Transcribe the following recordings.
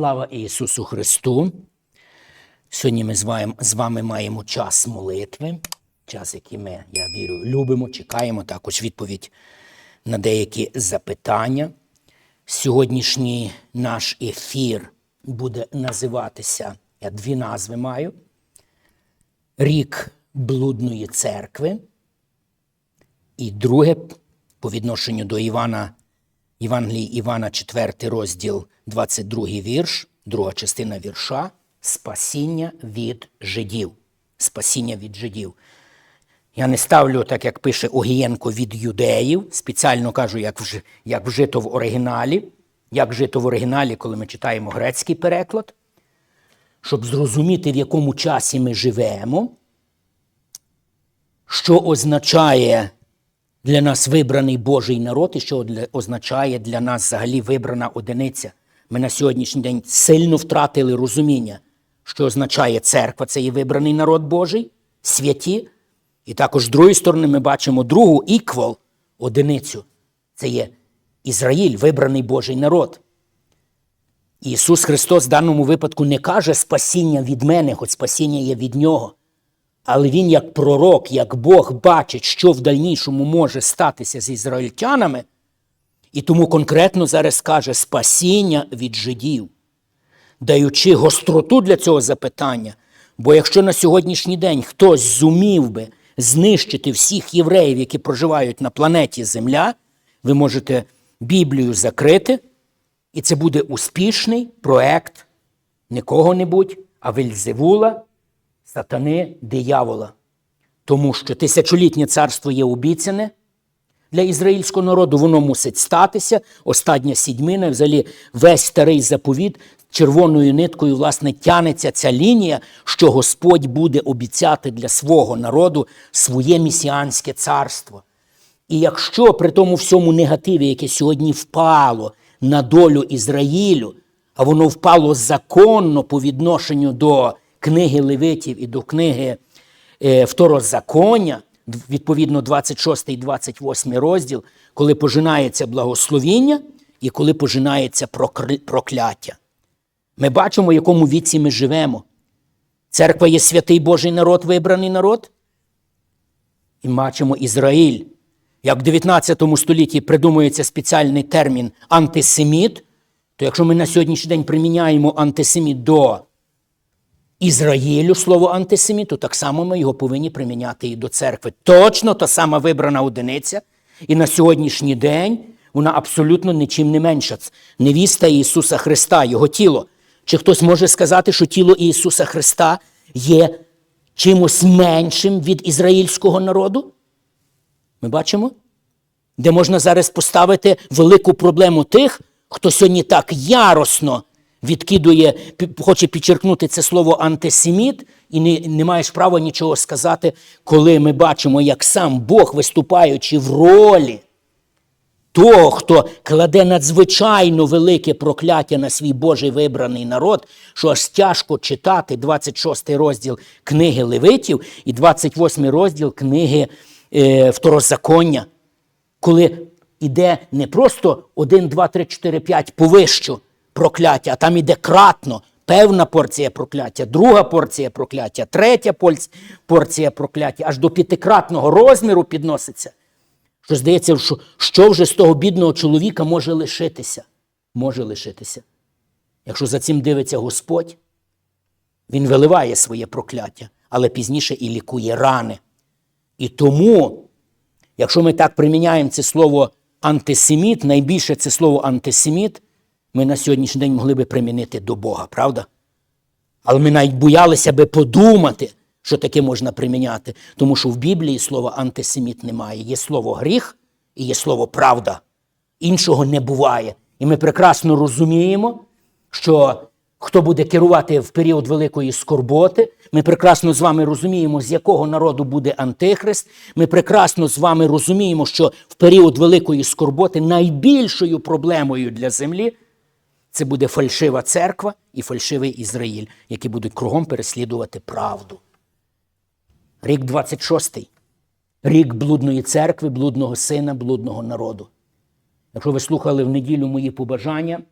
Слава Ісусу Христу! Сьогодні ми з вами, з вами маємо час молитви, час, який ми, я вірю, любимо, чекаємо також відповідь на деякі запитання. Сьогоднішній наш ефір буде називатися, я дві назви маю: Рік блудної церкви. І друге, по відношенню до Івана, Євангелії Івана, 4 розділ, 22 вірш, друга частина вірша Спасіння від жидів. Спасіння від жидів. Я не ставлю, так як пише Огієнко, від юдеїв. Спеціально кажу, як, вж, як вжито в оригіналі, як вжито в оригіналі, коли ми читаємо грецький переклад, щоб зрозуміти, в якому часі ми живемо, що означає для нас вибраний Божий народ і що означає для нас взагалі вибрана одиниця. Ми на сьогоднішній день сильно втратили розуміння, що означає церква, це є вибраний народ Божий, святі. І також з другої сторони ми бачимо другу іквал, одиницю. Це є Ізраїль, вибраний Божий народ. Ісус Христос в даному випадку не каже спасіння від мене, хоч спасіння є від Нього. Але Він, як пророк, як Бог бачить, що в дальнішому може статися з ізраїльтянами, і тому конкретно зараз каже спасіння від жидів, даючи гостроту для цього запитання. Бо якщо на сьогоднішній день хтось зумів би знищити всіх євреїв, які проживають на планеті Земля, ви можете Біблію закрити, і це буде успішний проект не кого-небудь, а Вельзевула, сатани, диявола. Тому що тисячолітнє царство є обіцяне для ізраїльського народу, воно мусить статися. Остання сідьмина, взагалі весь старий заповіт червоною ниткою, власне, тянеться ця лінія, що Господь буде обіцяти для свого народу своє місіанське царство. І якщо при тому всьому негативі, яке сьогодні впало на долю Ізраїлю, а воно впало законно по відношенню до книги Левитів і до книги е, Второзаконня, відповідно 26 і 28 розділ, коли пожинається благословіння і коли пожинається прокляття. Ми бачимо, в якому віці ми живемо. Церква є святий Божий народ, вибраний народ. І бачимо Ізраїль. Як в 19 столітті придумується спеціальний термін антисеміт, то якщо ми на сьогоднішній день приміняємо антисеміт до Ізраїлю слово антисеміт, то так само ми його повинні приміняти і до церкви. Точно та сама вибрана одиниця. І на сьогоднішній день вона абсолютно нічим не менша. Невіста Ісуса Христа, Його тіло. Чи хтось може сказати, що тіло Ісуса Христа є чимось меншим від ізраїльського народу? Ми бачимо, де можна зараз поставити велику проблему тих, хто сьогодні так яростно відкидує, хоче підчеркнути це слово антисеміт, і не, не маєш права нічого сказати, коли ми бачимо, як сам Бог, виступаючи в ролі того, хто кладе надзвичайно велике прокляття на свій Божий вибраний народ, що аж тяжко читати 26 розділ книги Левитів і 28 розділ книги е, Второзаконня, коли йде не просто 1, 2, 3, 4, 5 повищу прокляття, а там іде кратно. Певна порція прокляття, друга порція прокляття, третя порція прокляття, аж до п'ятикратного розміру підноситься. Що здається, що, що вже з того бідного чоловіка може лишитися? Може лишитися. Якщо за цим дивиться Господь, Він виливає своє прокляття, але пізніше і лікує рани. І тому, якщо ми так приміняємо це слово антисеміт, найбільше це слово антисеміт, ми на сьогоднішній день могли би примінити до Бога, правда? Але ми навіть боялися би подумати, що таке можна приміняти, тому що в Біблії слова антисеміт немає. Є слово гріх і є слово правда. Іншого не буває. І ми прекрасно розуміємо, що хто буде керувати в період великої скорботи, ми прекрасно з вами розуміємо, з якого народу буде Антихрист. Ми прекрасно з вами розуміємо, що в період великої скорботи найбільшою проблемою для землі це буде фальшива церква і фальшивий Ізраїль, які будуть кругом переслідувати правду. Рік 26-й рік блудної церкви, блудного сина, блудного народу. Якщо ви слухали в неділю мої побажання,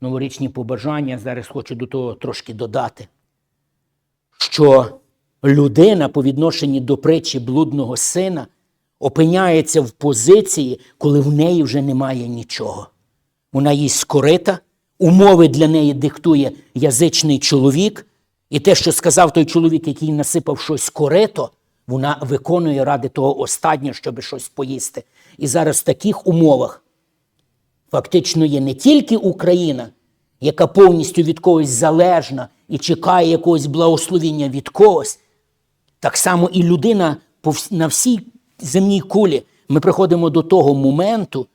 новорічні побажання, зараз хочу до того трошки додати, що людина по відношенні до притчі блудного сина опиняється в позиції, коли в неї вже немає нічого. Вона їй скорита, умови для неї диктує язичний чоловік, і те, що сказав той чоловік, який насипав щось корито, вона виконує ради того останнього, щоб щось поїсти. І зараз в таких умовах фактично є не тільки Україна, яка повністю від когось залежна і чекає якогось благословіння від когось, так само і людина на всій земній кулі. Ми приходимо до того моменту,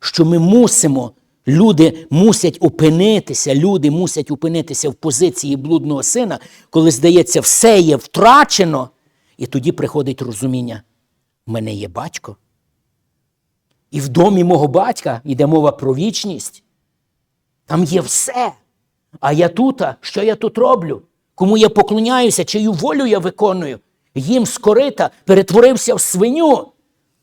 що ми мусимо, люди мусять опинитися, люди мусять опинитися в позиції блудного сина, коли здається, все є втрачено, і тоді приходить розуміння: в мене є батько. І в домі мого батька йде мова про вічність. Там є все. А я тут, що я тут роблю? Кому я поклоняюся, чию волю я виконую? Їм скорита перетворився в свиню.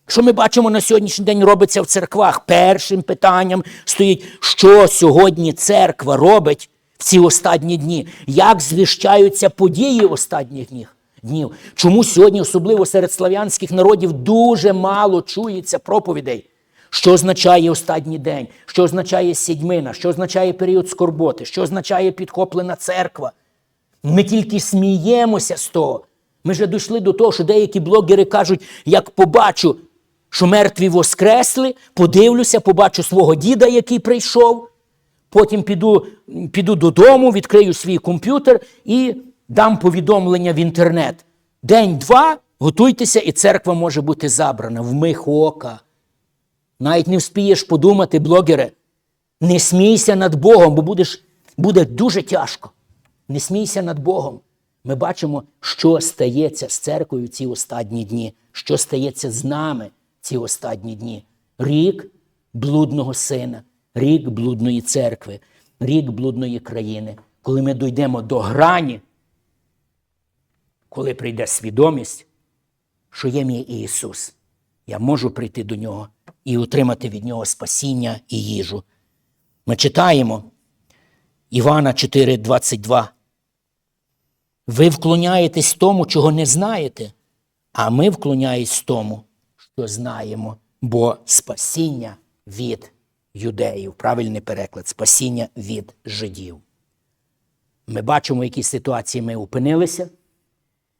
Що ми бачимо на сьогоднішній день робиться в церквах? Першим питанням стоїть, що сьогодні церква робить в ці останні дні, як звіщаються події останніх днів. днів. Чому сьогодні, особливо серед слав'янських народів, дуже мало чується проповідей? Що означає останній день, що означає сідьмина, що означає період скорботи, що означає підхоплена церква. Ми тільки сміємося з того. Ми вже дійшли до того, що деякі блогери кажуть, як побачу, що мертві воскресли, подивлюся, побачу свого діда, який прийшов, потім піду, піду додому, відкрию свій комп'ютер і дам повідомлення в інтернет. День-два, готуйтеся, і церква може бути забрана в мих ока. Навіть не вспієш подумати, блогере, не смійся над Богом, бо будеш, буде дуже тяжко. Не смійся над Богом. Ми бачимо, що стається з церквою ці останні дні, що стається з нами ці останні дні. Рік блудного сина, рік блудної церкви, рік блудної країни. Коли ми дійдемо до грані, коли прийде свідомість, що є мій Ісус, я можу прийти до Нього і отримати від Нього спасіння і їжу. Ми читаємо Івана 4,22. Ви вклоняєтесь тому, чого не знаєте, а ми вклоняємось тому, що знаємо, бо спасіння від юдеїв. Правильний переклад спасіння від жидів. Ми бачимо, в якій ситуації ми опинилися.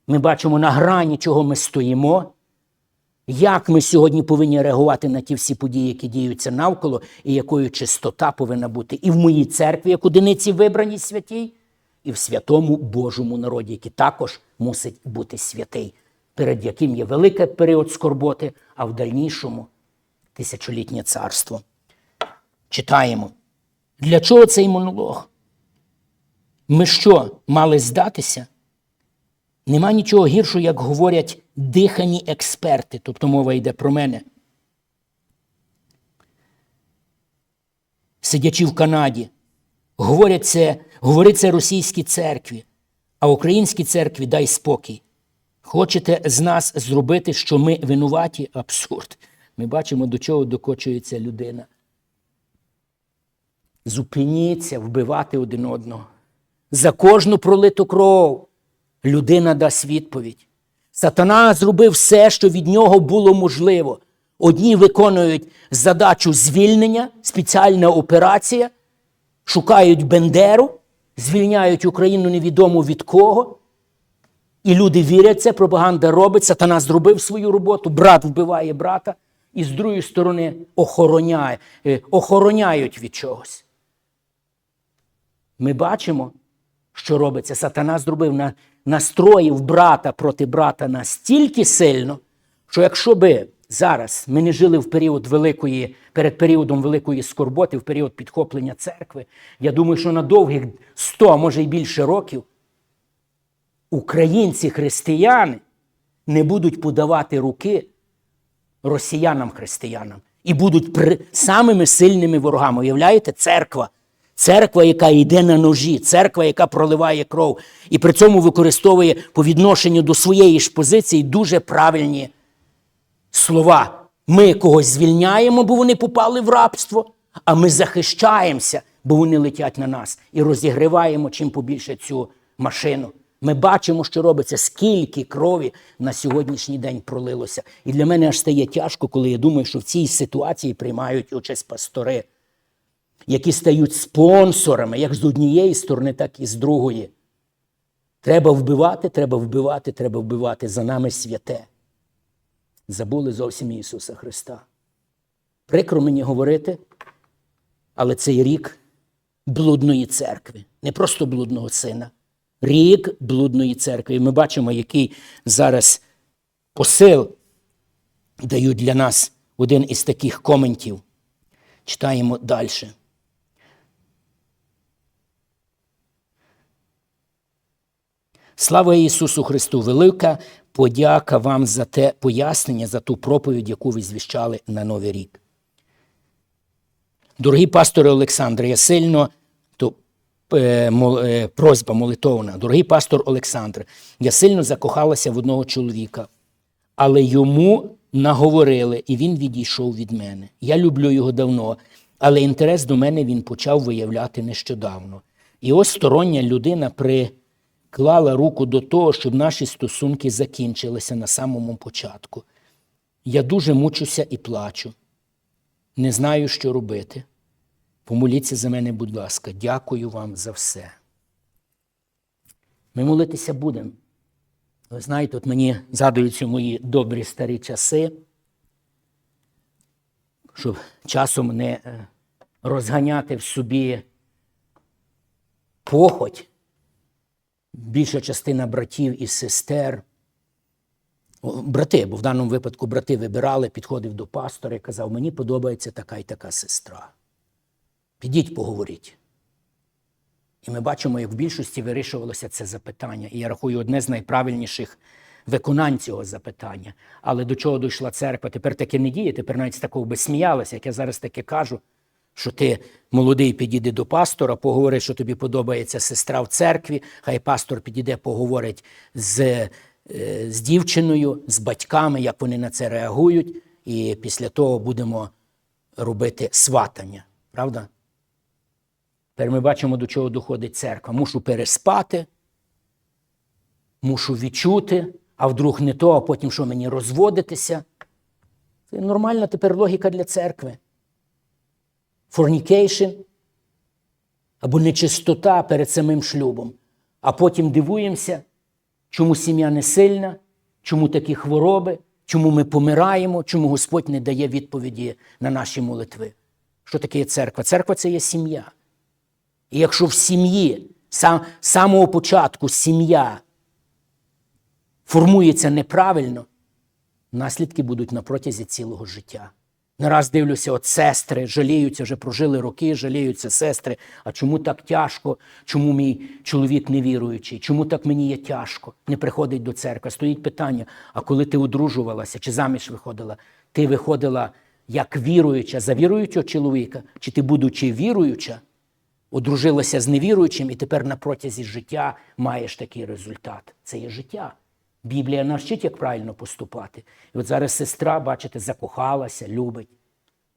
Ми бачимо на грані, чого ми стоїмо. Як ми сьогодні повинні реагувати на ті всі події, які діються навколо, і якою чистота повинна бути і в моїй церкві, як одиниці вибраній святій, і в святому Божому народі, який також мусить бути святий, перед яким є великий період скорботи, а в дальнішому тисячолітнє царство. Читаємо. Для чого цей монолог? Ми що, мали здатися? Нема нічого гіршого, як говорять дихані експерти, тобто мова йде про мене. Сидячи в Канаді, говорять це, говорить це російській церкві, а українській церкві дай спокій. Хочете з нас зробити, що ми винуваті? Абсурд. Ми бачимо, до чого докочується людина. Зупиніться вбивати один одного. За кожну пролиту кров людина дасть відповідь. Сатана зробив все, що від нього було можливо. Одні виконують задачу звільнення, спеціальна операція, шукають Бендеру, звільняють Україну невідомо від кого. І люди вірять це, пропаганда робить, сатана зробив свою роботу, брат вбиває брата, і з другої сторони охороняє, е, охороняють від чогось. Ми бачимо, що робиться. Сатана зробив на, настроїв брата проти брата настільки сильно, що якщо би зараз ми не жили в період великої, перед періодом великої скорботи, в період підхоплення церкви, я думаю, що на довгих 100, може й більше років, українці християни не будуть подавати руки росіянам-християнам і будуть при... самими сильними ворогами. Уявляєте, церква. Церква, яка йде на ножі, церква, яка проливає кров, і при цьому використовує по відношенню до своєї ж позиції дуже правильні слова. Ми когось звільняємо, бо вони попали в рабство, а ми захищаємося, бо вони летять на нас і розігріваємо чим побільше цю машину. Ми бачимо, що робиться, скільки крові на сьогоднішній день пролилося. І для мене аж стає тяжко, коли я думаю, що в цій ситуації приймають участь пастори, які стають спонсорами як з однієї сторони, так і з другої. Треба вбивати, треба вбивати, треба вбивати. За нами святе. Забули зовсім Ісуса Христа. Прикро мені говорити, але цей рік блудної церкви, не просто блудного сина, рік блудної церкви. І ми бачимо, який зараз посил дають для нас один із таких коментів. Читаємо далі. Слава Ісусу Христу! Велика подяка вам за те пояснення, за ту проповідь, яку ви звіщали на Новий рік. Дорогі пастори Олександре, я сильно просьба молитовна. Дорогий пастор Олександр, я сильно закохалася в одного чоловіка, але йому наговорили, і він відійшов від мене. Я люблю його давно, але інтерес до мене він почав виявляти нещодавно. І ось стороння людина приклала руку до того, щоб наші стосунки закінчилися на самому початку. Я дуже мучуся і плачу. Не знаю, що робити. Помоліться за мене, будь ласка, дякую вам за все. Ми молитися будемо. Ви знаєте, от мені згадуються мої добрі старі часи, щоб часом не е, розганяти в собі похоть. Більша частина братів і сестер. Брати, бо в даному випадку брати вибирали, підходив до пастора і казав, мені подобається така і така сестра. Підіть поговоріть. І ми бачимо, як в більшості вирішувалося це запитання. І я рахую одне з найправильніших виконань цього запитання. Але до чого дійшла церква? Тепер таке не діє, тепер навіть з такого би сміялися, як я зараз таке кажу, що ти молодий підійди до пастора, поговори, що тобі подобається сестра в церкві, хай пастор підійде, поговорить з, е, з дівчиною, з батьками, як вони на це реагують, і після того будемо робити сватання. Правда? Тепер ми бачимо, до чого доходить церква. Мушу переспати, мушу відчути, а вдруг не то, а потім що мені розводитися. Це нормальна тепер логіка для церкви. Fornication або нечистота перед самим шлюбом. А потім дивуємося, чому сім'я не сильна, чому такі хвороби, чому ми помираємо, чому Господь не дає відповіді на наші молитви. Що таке церква? Церква це є сім'я. І якщо в сім'ї, з самого початку сім'я формується неправильно, наслідки будуть на протязі цілого життя. Не раз дивлюся, от сестри жаліються, вже прожили роки, жаліються сестри. А чому так тяжко? Чому мій чоловік невіруючий? Чому так мені є тяжко? Не приходить до церкви. Стоїть питання: а коли ти одружувалася чи заміж виходила, ти виходила як віруюча за віруючого чоловіка, чи ти, будучи віруюча, одружилася з невіруючим, і тепер на протязі життя маєш такий результат. Це є життя. Біблія навчить, як правильно поступати. І от зараз сестра, бачите, закохалася, любить.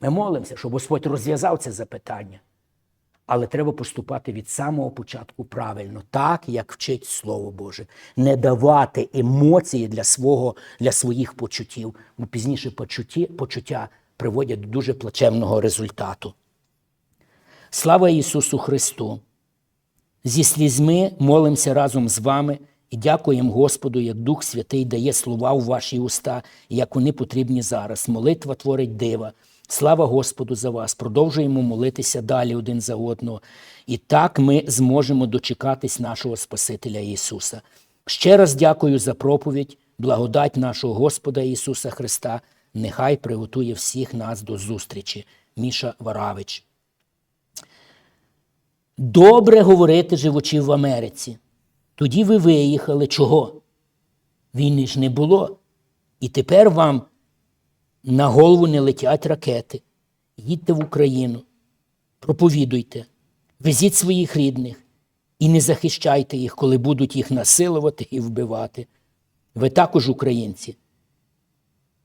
Ми молимося, щоб Господь розв'язав це запитання. Але треба поступати від самого початку правильно, так, як вчить Слово Боже. Не давати емоції для свого, для своїх почуттів, бо пізніше почутті, почуття приводять до дуже плачевного результату. Слава Ісусу Христу! Зі слізьми молимося разом з вами і дякуємо Господу, як Дух Святий дає слова у ваші уста, як вони потрібні зараз. Молитва творить дива. Слава Господу за вас! Продовжуємо молитися далі один за одного. І так ми зможемо дочекатись нашого Спасителя Ісуса. Ще раз дякую за проповідь, благодать нашого Господа Ісуса Христа. Нехай приготує всіх нас до зустрічі. Міша Варавич. Добре говорити живучи в Америці. Тоді ви виїхали. Чого? Війни ж не було. І тепер вам на голову не летять ракети. Їдьте в Україну, проповідуйте, везіть своїх рідних і не захищайте їх, коли будуть їх насилувати і вбивати. Ви також українці.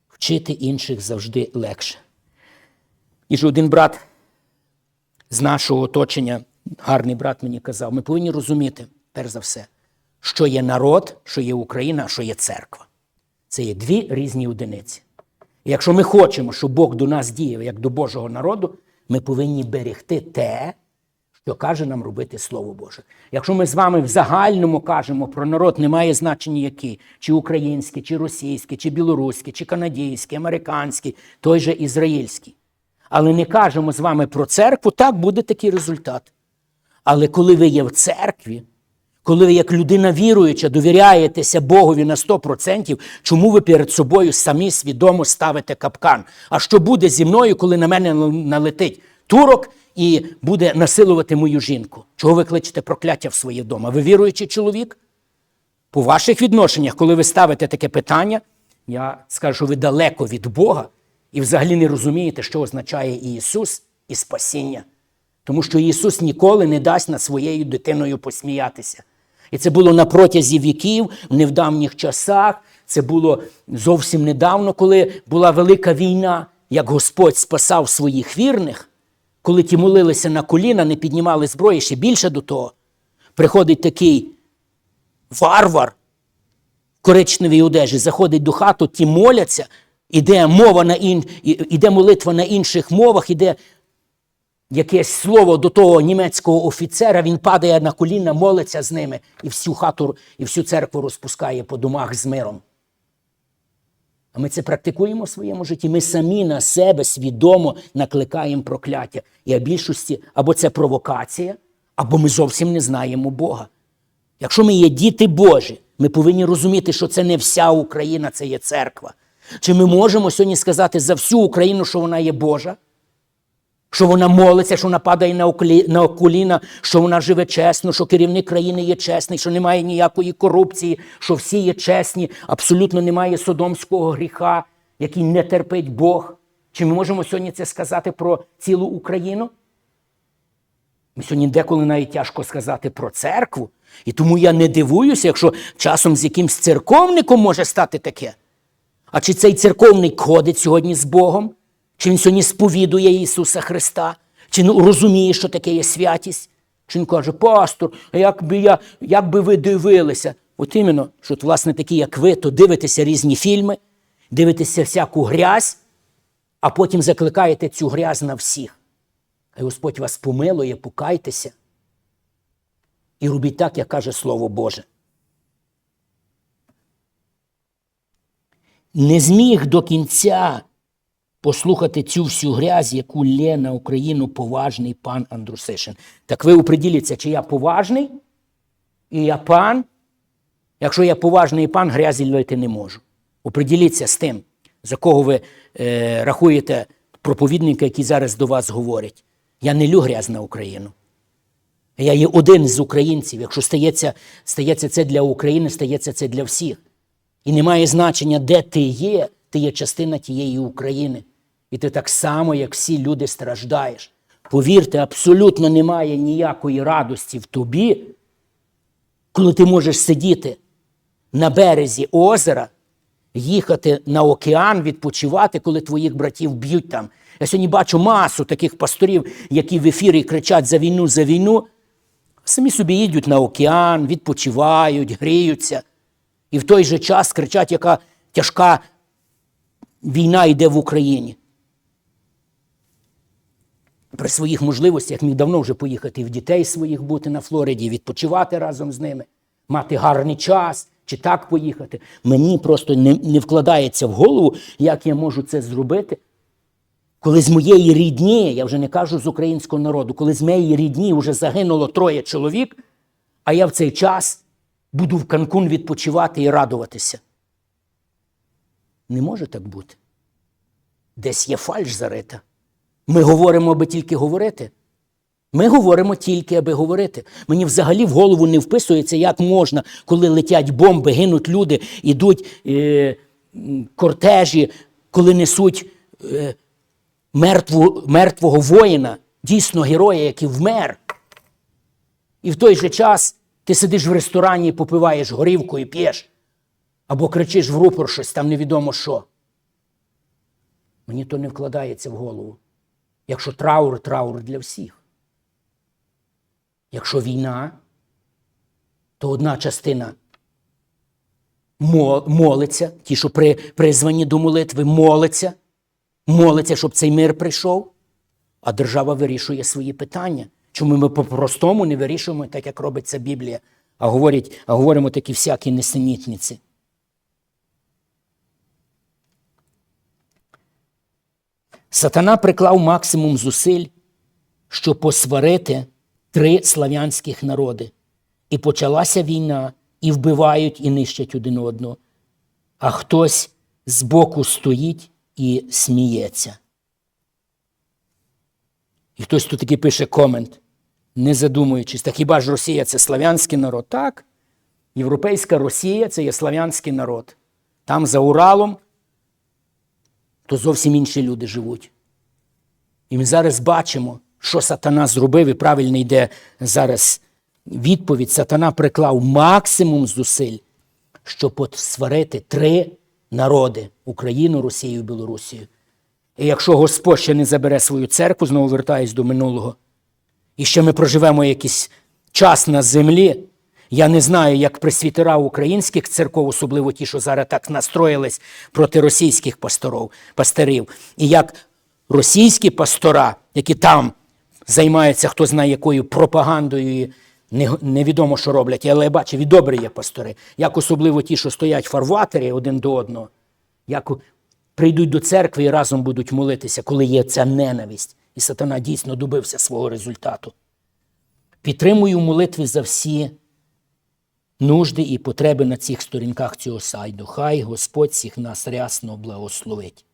Вчити інших завжди легше. І ж один брат з нашого оточення, гарний брат мені казав, ми повинні розуміти, перш за все, що є народ, що є Україна, а що є церква. Це є дві різні одиниці. І якщо ми хочемо, щоб Бог до нас діяв як до Божого народу, ми повинні берегти те, що каже нам робити Слово Боже. Якщо ми з вами в загальному кажемо про народ, немає значення який, чи український, чи російський, чи білоруський, чи канадійський, американський, той же ізраїльський. Але не кажемо з вами про церкву, так буде такий результат. Але коли ви є в церкві, коли ви як людина віруюча довіряєтеся Богові на 100%, чому ви перед собою самі свідомо ставите капкан? А що буде зі мною, коли на мене налетить турок і буде насилувати мою жінку? Чого ви кличете прокляття в своє вдома? Ви віруючий чоловік? По ваших відношеннях, коли ви ставите таке питання, я скажу, що ви далеко від Бога і взагалі не розумієте, що означає Ісус і спасіння. Тому що Ісус ніколи не дасть над своєю дитиною посміятися. І це було на протязі віків, в невдавніх часах. Це було зовсім недавно, коли була велика війна, як Господь спасав своїх вірних, коли ті молилися на коліна, не піднімали зброї ще більше до того. Приходить такий варвар в коричневій одежі, заходить до хату, ті моляться, іде мова на ін... іде молитва на інших мовах, іде якесь слово до того німецького офіцера, він падає на коліна, молиться з ними і всю хату, і всю церкву розпускає по домах з миром. А ми це практикуємо в своєму житті. Ми самі на себе свідомо накликаємо прокляття. І в більшості або це провокація, або ми зовсім не знаємо Бога. Якщо ми є діти Божі, ми повинні розуміти, що це не вся Україна, це є церква. Чи ми можемо сьогодні сказати за всю Україну, що вона є Божа? Що вона молиться, що вона падає на коліна, що вона живе чесно, що керівник країни є чесний, що немає ніякої корупції, що всі є чесні, абсолютно немає содомського гріха, який не терпить Бог. Чи ми можемо сьогодні це сказати про цілу Україну? Ми сьогодні деколи навіть тяжко сказати про церкву. І тому я не дивуюся, якщо часом з якимсь церковником може стати таке. А чи цей церковник ходить сьогодні з Богом? Чи він сьогодні сповідує Ісуса Христа? Чи ну, розуміє, що таке є святість? Чи він каже, пастор, а як би, я, як би ви дивилися? От іменно, що власне такі, як ви, то дивитеся різні фільми, дивитеся всяку грязь, а потім закликаєте цю грязь на всіх. Хай Господь вас помилує, покайтеся і робіть так, як каже Слово Боже. Не зміг до кінця послухати цю всю грязь, яку лє на Україну поважний пан Андрусишин. Так ви оприділіться, чи я поважний і я пан. Якщо я поважний пан, грязі лити не можу. Оприділіться з тим, за кого ви е, рахуєте проповідника, який зараз до вас говорить. Я не лю грязь на Україну. Я є один з українців. Якщо стається, стається це для України, стається це для всіх. І немає значення, де ти є, ти є частина тієї України. І ти так само, як всі люди, страждаєш. Повірте, абсолютно немає ніякої радості в тобі, коли ти можеш сидіти на березі озера, їхати на океан, відпочивати, коли твоїх братів б'ють там. Я сьогодні бачу масу таких пасторів, які в ефірі кричать за війну, за війну. Самі собі їдуть на океан, відпочивають, гріються. І в той же час кричать, яка тяжка війна йде в Україні. При своїх можливостях міг давно вже поїхати в дітей своїх бути на Флориді, відпочивати разом з ними, мати гарний час чи так поїхати. Мені просто не, не вкладається в голову, як я можу це зробити. Коли з моєї рідні, я вже не кажу з українського народу, коли з моєї рідні вже загинуло троє чоловік, а я в цей час буду в Канкун відпочивати і радуватися. Не може так бути. Десь є фальш зарита. Ми говоримо, аби тільки говорити. Ми говоримо тільки, аби говорити. Мені взагалі в голову не вписується, як можна, коли летять бомби, гинуть люди, ідуть е, кортежі, коли несуть е, мертву, мертвого воїна, дійсно героя, який вмер. І в той же час ти сидиш в ресторані і попиваєш горівку і п'єш, або кричиш в рупор щось там невідомо що. Мені то не вкладається в голову. Якщо траур, траур для всіх. Якщо війна, то одна частина молиться, ті, що при, призвані до молитви, молиться, молиться, щоб цей мир прийшов, а держава вирішує свої питання. Чому ми по-простому не вирішуємо, так як робиться Біблія, а, говорять, а говоримо такі всякі несенітниці. Сатана приклав максимум зусиль, щоб посварити три слав'янських народи. І почалася війна, і вбивають, і нищать один одного. А хтось збоку стоїть і сміється. І хтось тут таки пише комент, не задумуючись, та хіба ж Росія це слав'янський народ? Так. Європейська Росія це є слав'янський народ. Там за Уралом то зовсім інші люди живуть. І ми зараз бачимо, що сатана зробив, і правильно йде зараз відповідь. Сатана приклав максимум зусиль, щоб посварити три народи Україну, Росію і Білорусію. І якщо Господь ще не забере свою церкву, знову вертаюсь до минулого, і ще ми проживемо якийсь час на землі. Я не знаю, як присвітера українських церков, особливо ті, що зараз так настроїлись проти російських пасторів, і як російські пастора, які там займаються хто знає якою пропагандою, і невідомо, що роблять, але я бачив, і добрі є пастори, як особливо ті, що стоять фарватері один до одного, як прийдуть до церкви і разом будуть молитися, коли є ця ненависть. І сатана дійсно добився свого результату. Підтримую в молитві за всі нужди і потреби на цих сторінках цього сайту. Хай Господь всіх нас рясно благословить.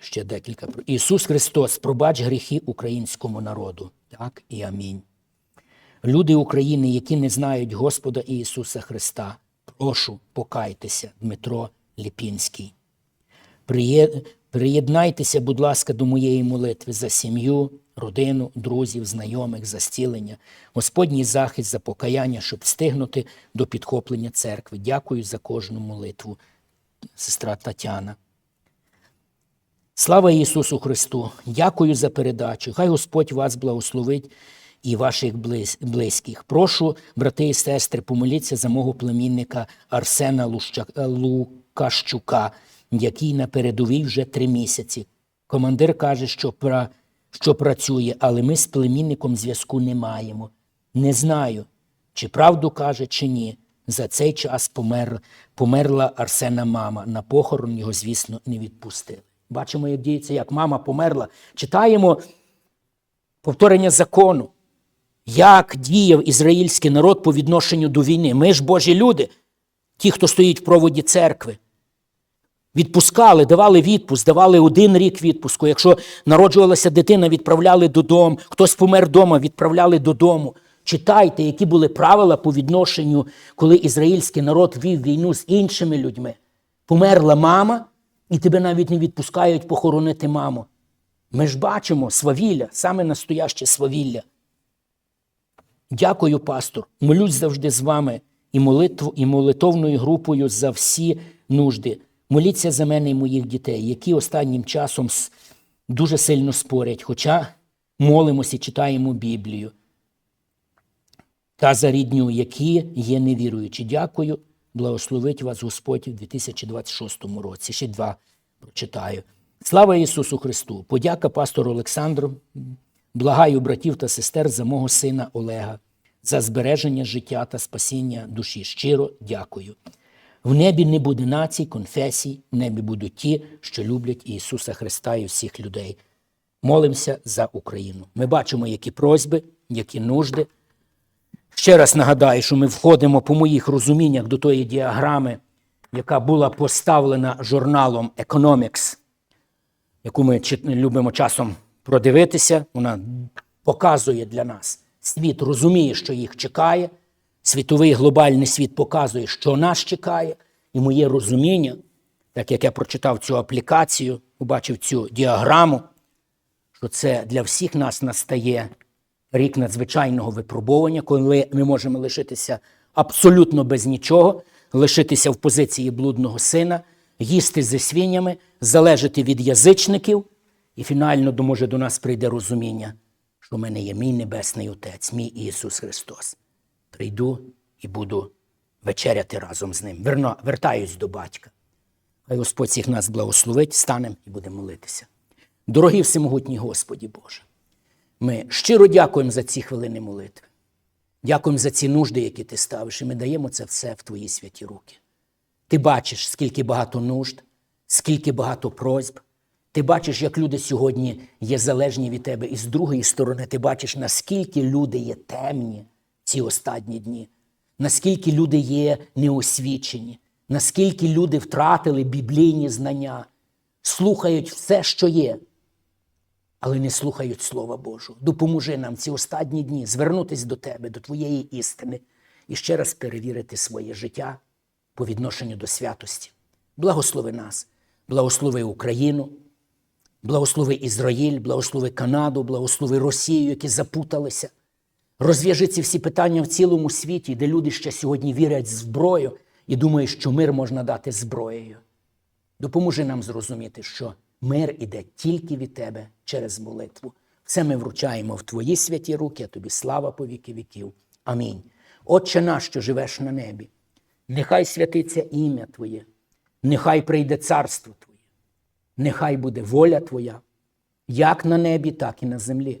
Ще декілька. Ісус Христос, пробач гріхи українському народу. Так і амінь. Люди України, які не знають Господа Ісуса Христа, прошу покайтеся, Дмитро Ліпінський. Приєднайтеся, будь ласка, до моєї молитви за сім'ю, родину, друзів, знайомих, за зцілення, Господній захист, за покаяння, щоб встигнути до підхоплення церкви. Дякую за кожну молитву, сестра Тетяна. Слава Ісусу Христу! Дякую за передачу. Хай Господь вас благословить і ваших близьких. Прошу, брати і сестри, помоліться за мого племінника Арсена Луща- Лукащука, який на передовій вже три місяці. Командир каже, що, пра... що працює, але ми з племінником зв'язку не маємо. Не знаю, чи правду каже, чи ні. За цей час помер... померла Арсена мама. На похорон його, звісно, не відпустили. Бачимо, як діється, як мама померла. Читаємо повторення закону, як діяв ізраїльський народ по відношенню до війни. Ми ж Божі люди, ті, хто стоїть в проводі церкви. Відпускали, давали відпуск, давали один рік відпуску. Якщо народжувалася дитина, відправляли додому. Хтось помер вдома, відправляли додому. Читайте, які були правила по відношенню, коли ізраїльський народ вів війну з іншими людьми. Померла мама, і тебе навіть не відпускають похоронити маму. Ми ж бачимо свавілля, саме настояще свавілля. Дякую, пастор. Молюсь завжди з вами і, молитву, і молитовною групою за всі нужди. Моліться за мене і моїх дітей, які останнім часом дуже сильно спорять, хоча молимося читаємо Біблію. Та за рідню, які є невіруючі. Дякую. Благословить вас Господь у 2026 році. Ще два прочитаю. Слава Ісусу Христу! Подяка пастору Олександру. Благаю братів та сестер за мого сина Олега, за збереження життя та спасіння душі. Щиро дякую. В небі не буде націй, конфесій, в небі будуть ті, що люблять Ісуса Христа і всіх людей. Молимося за Україну. Ми бачимо, які просьби, які нужди. Ще раз нагадаю, що ми входимо по моїх розуміннях до тої діаграми, яка була поставлена журналом Economics, яку ми любимо часом продивитися. Вона показує для нас. Світ розуміє, що їх чекає. Світовий глобальний світ показує, що нас чекає. І моє розуміння, так як я прочитав цю аплікацію, побачив цю діаграму, що це для всіх нас настає рік надзвичайного випробування, коли ми можемо лишитися абсолютно без нічого, лишитися в позиції блудного сина, їсти зі свинями, залежати від язичників, і фінально може до нас прийде розуміння, що в мене є мій Небесний Отець, мій Ісус Христос. Прийду і буду вечеряти разом з ним. Верно, вертаюсь до батька. Хай Господь всіх нас благословить, станемо і будемо молитися. Дорогі всемогутній Господі Боже, ми щиро дякуємо за ці хвилини молитви. Дякуємо за ці нужди, які ти ставиш, і ми даємо це все в твої святі руки. Ти бачиш, скільки багато нужд, скільки багато просьб. Ти бачиш, як люди сьогодні є залежні від тебе. І з другої сторони, ти бачиш, наскільки люди є темні ці останні дні, наскільки люди є неосвічені, наскільки люди втратили біблійні знання, слухають все, що є, але не слухають Слова Божого. Допоможи нам ці останні дні звернутися до Тебе, до Твоєї істини і ще раз перевірити своє життя по відношенню до святості. Благослови нас, благослови Україну, благослови Ізраїль, благослови Канаду, благослови Росію, які запуталися. Розв'яжи ці всі питання в цілому світі, де люди ще сьогодні вірять в зброю і думають, що мир можна дати зброєю. Допоможи нам зрозуміти, що мир іде тільки від Тебе через молитву. Все ми вручаємо в Твої святі руки, а тобі слава по віки віків. Амінь. Отче наш, що живеш на небі, нехай святиться ім'я Твоє, нехай прийде царство Твоє, нехай буде воля Твоя, як на небі, так і на землі.